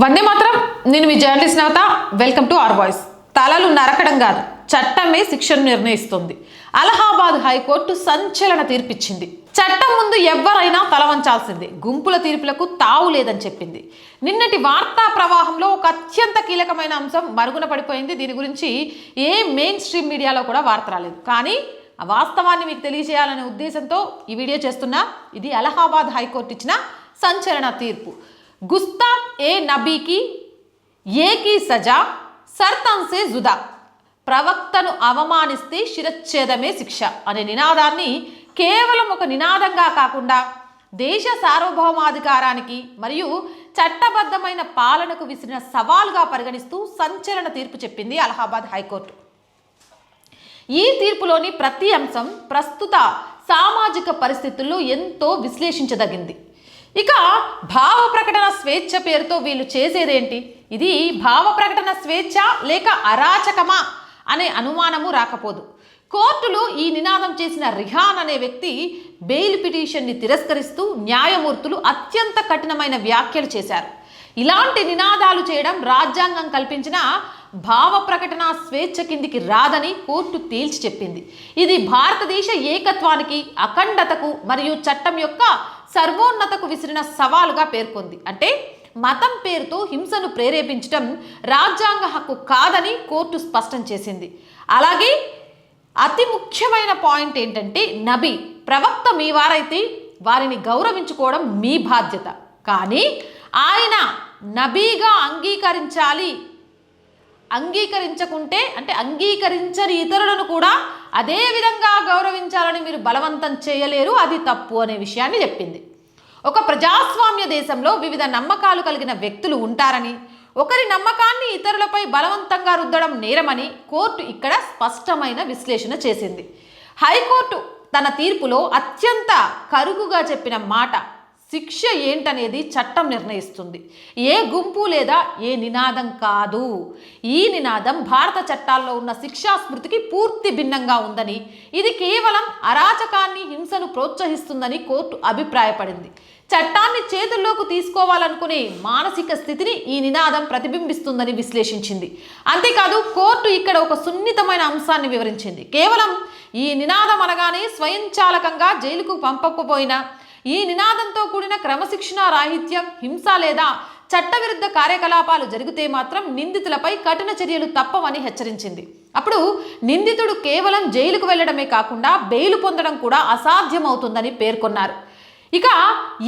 వందే మాత్రం. నేను మీ journalist Navata. Welcome to R Voice. తలలు నరకడం కాదు చట్టమే శిక్షను నిర్ణయిస్తుంది. అలహాబాద్ హైకోర్టు సంచలన తీర్పిచ్చింది. చట్టం ముందు ఎవరైనా తల వంచాల్సిందే. గుంపుల తీర్పులకు తావు లేదని చెప్పింది. నిన్నటి వార్తా ప్రవాహంలో ఒక అత్యంత కీలకమైన అంశం మరుగున పడిపోయింది. దీని గురించి ఏ మెయిన్ స్ట్రీమ్ మీడియాలో కూడా వార్త రాలేదు. కానీ ఆ వాస్తవాన్ని మీకు తెలియజేయాలనే ఉద్దేశంతో ఈ వీడియో చేస్తున్నా ఇది అలహాబాద్ హైకోర్టు ఇచ్చిన సంచలన తీర్పు. గుస్తాబ్ ఏ నబీకి ఏకి సజా సర్తంసే జుదా. ప్రవక్తను అవమానిస్తే శిరచ్ఛేదమే శిక్ష అనే నినాదాన్ని కేవలం ఒక నినాదంగా కాకుండా దేశ సార్వభౌమాధికారానికి మరియు చట్టబద్ధమైన పాలనకు విసిరిన సవాల్గా పరిగణిస్తూ సంచలన తీర్పు చెప్పింది అలహాబాద్ హైకోర్టు. ఈ తీర్పులోని ప్రతి అంశం ప్రస్తుత సామాజిక పరిస్థితుల్లో ఎంతో విశ్లేషించదగింది. ఇక భావ ప్రకటన స్వేచ్ఛ పేరుతో వీళ్ళు చేసేదేంటి? ఇది భావ ప్రకటన స్వేచ్ఛ లేక అరాచకమా అనే అనుమానము రాకపోదు. కోర్టులో ఈ నినాదం చేసిన రిహాన్ అనే వ్యక్తి బెయిల్ పిటిషన్ని తిరస్కరిస్తూ న్యాయమూర్తులు అత్యంత కఠినమైన వ్యాఖ్యలు చేశారు. ఇలాంటి నినాదాలు చేయడం రాజ్యాంగం కల్పించిన భావ ప్రకటన స్వేచ్ఛ కిందికి రాదని కోర్టు తేల్చి చెప్పింది. ఇది భారతదేశ ఏకత్వానికి అఖండతకు మరియు చట్టం యొక్క సర్వోన్నతకు విసిరిన సవాలుగా పేర్కొంది. అంటే మతం పేరుతో హింసను ప్రేరేపించడం రాజ్యాంగ హక్కు కాదని కోర్టు స్పష్టం చేసింది. అలాగే అతి ముఖ్యమైన పాయింట్ ఏంటంటే నబీ ప్రవక్త మీ వారైతే వారిని గౌరవించుకోవడం మీ బాధ్యత. కానీ ఆయన నబీగా అంగీకరించాలి అంగీకరించకుంటే అంటే అంగీకరించని ఇతరులను కూడా అదే విధంగా గౌరవించాలని మీరు బలవంతం చేయలేరు అది తప్పు అనే విషయాన్ని చెప్పింది. ఒక ప్రజాస్వామ్య దేశంలో వివిధ నమ్మకాలు కలిగిన వ్యక్తులు ఉంటారని ఒకరి నమ్మకాన్ని ఇతరులపై బలవంతంగా రుద్దడం నేరమని కోర్టు ఇక్కడ స్పష్టమైన విశ్లేషణ చేసింది. హైకోర్టు తన తీర్పులో అత్యంత కరుకుగా చెప్పిన మాట శిక్ష ఏంటనేది చట్టం నిర్ణయిస్తుంది. ఏ గుంపు లేదా ఏ నినాదం కాదు. ఈ నినాదం భారత చట్టాల్లో ఉన్న శిక్షా స్మృతికి పూర్తి భిన్నంగా ఉందని ఇది కేవలం అరాచకాన్ని హింసను ప్రోత్సహిస్తుందని కోర్టు అభిప్రాయపడింది. చట్టాన్ని చేతుల్లోకి తీసుకోవాలనుకునే మానసిక స్థితిని ఈ నినాదం ప్రతిబింబిస్తుందని విశ్లేషించింది. అంతేకాదు కోర్టు ఇక్కడ ఒక సున్నితమైన అంశాన్ని వివరించింది. కేవలం ఈ నినాదం అనగానే స్వయంచాలకంగా జైలుకు పంపకపోయినా ఈ నినాదంతో కూడిన క్రమశిక్షణ రాహిత్యం హింస లేదా చట్టవిరుద్ధ కార్యకలాపాలు జరిగితే మాత్రం నిందితులపై కఠిన చర్యలు తప్పవని హెచ్చరించింది. అప్పుడు నిందితుడు కేవలం జైలుకు వెళ్ళడమే కాకుండా బెయిల్ పొందడం కూడా అసాధ్యమవుతుందని పేర్కొన్నారు. ఇక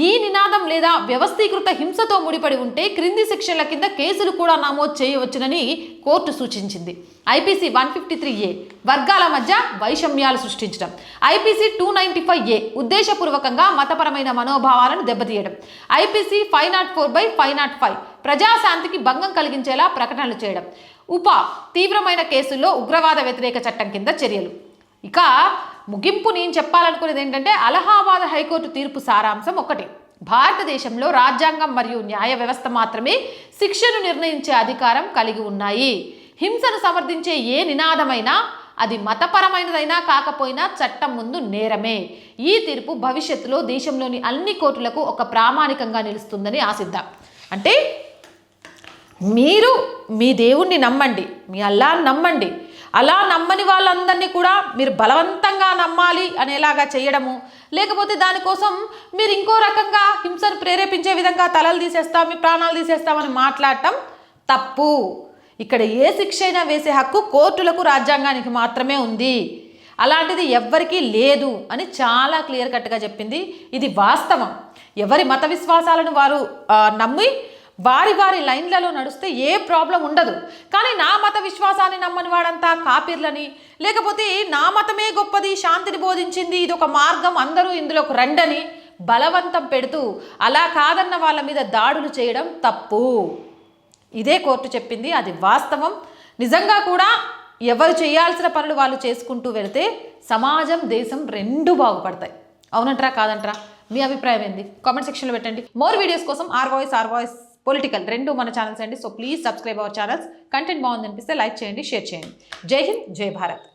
ఈ నినాదం లేదా వ్యవస్థీకృత హింసతో ముడిపడి ఉంటే క్రింది శిక్షల కింద కేసులు కూడా నమోదు చేయవచ్చునని కోర్టు సూచించింది. IPC one fifty three A వర్గాల మధ్య వైషమ్యాలు సృష్టించడం. IPC two ninety five A ఉద్దేశపూర్వకంగా మతపరమైన మనోభావాలను దెబ్బతీయడం. IPC five nought four by five nought five ప్రజాశాంతికి భంగం కలిగించేలా ప్రకటనలు చేయడం. ఉప తీవ్రమైన కేసుల్లో ఉగ్రవాద వ్యతిరేక చట్టం కింద చర్యలు. ఇక ముగింపు నేను చెప్పాలనుకునేది ఏంటంటే అలహాబాద్ హైకోర్టు తీర్పు సారాంశం ఒకటి. భారతదేశంలో రాజ్యాంగం మరియు న్యాయ వ్యవస్థ మాత్రమే శిక్షను నిర్ణయించే అధికారం కలిగి ఉన్నాయి. హింసను సమర్థించే ఏ నినాదమైనా అది మతపరమైనదైనా కాకపోయినా చట్టం ముందు నేరమే. ఈ తీర్పు భవిష్యత్తులో దేశంలోని అన్ని కోర్టులకు ఒక ప్రామాణికంగా నిలుస్తుందని ఆశిద్దాం. అంటే మీరు మీ దేవుణ్ణి నమ్మండి మీ అల్లాని నమ్మండి అలా నమ్మని వాళ్ళందరినీ కూడా మీరు బలవంతంగా నమ్మాలి అనేలాగా చేయడము లేకపోతే దానికోసం మీరు ఇంకో రకంగా హింసను ప్రేరేపించే విధంగా తలలు తీసేస్తాం మీ ప్రాణాలు తీసేస్తామని మాట్లాడటం తప్పు. ఇక్కడ ఏ శిక్ష అయినా వేసే హక్కు కోర్టులకు రాజ్యాంగానికి మాత్రమే ఉంది. అలాంటిది ఎవ్వరికీ లేదు అని చాలా క్లియర్ కట్గా చెప్పింది. ఇది వాస్తవం. ఎవరి మత విశ్వాసాలను వారు నమ్మి వారి వారి లైన్లలో నడిస్తే ఏ ప్రాబ్లం ఉండదు. కానీ నా మత విశ్వాసాన్ని నమ్మని వాడంతా కాపీర్లని. లేకపోతే నా మతమే గొప్పది శాంతిని బోధించింది ఇది ఒక మార్గం అందరూ ఇందులోకి రండని బలవంతం పెడుతూ అలా కాదన్న వాళ్ళ మీద దాడులు చేయడం తప్పు. ఇదే కోర్టు చెప్పింది. అది వాస్తవం. నిజంగా కూడా ఎవరు చేయాల్సిన పనులు వాళ్ళు చేసుకుంటూ వెళితే సమాజం దేశం రెండు బాగుపడతాయి. అవునంటరా కాదంట్రా? మీ అభిప్రాయం ఏంది? కామెంట్ సెక్షన్లో పెట్టండి. మోర్ వీడియోస్ కోసం R Voice R Voice political రెండు మన ఛానల్స్ అండి. So please subscribe our channels content బాగుంది అనిపిస్తే లైక్ చేయండి షేర్ చేయండి. జై హింద్ జై భారత్.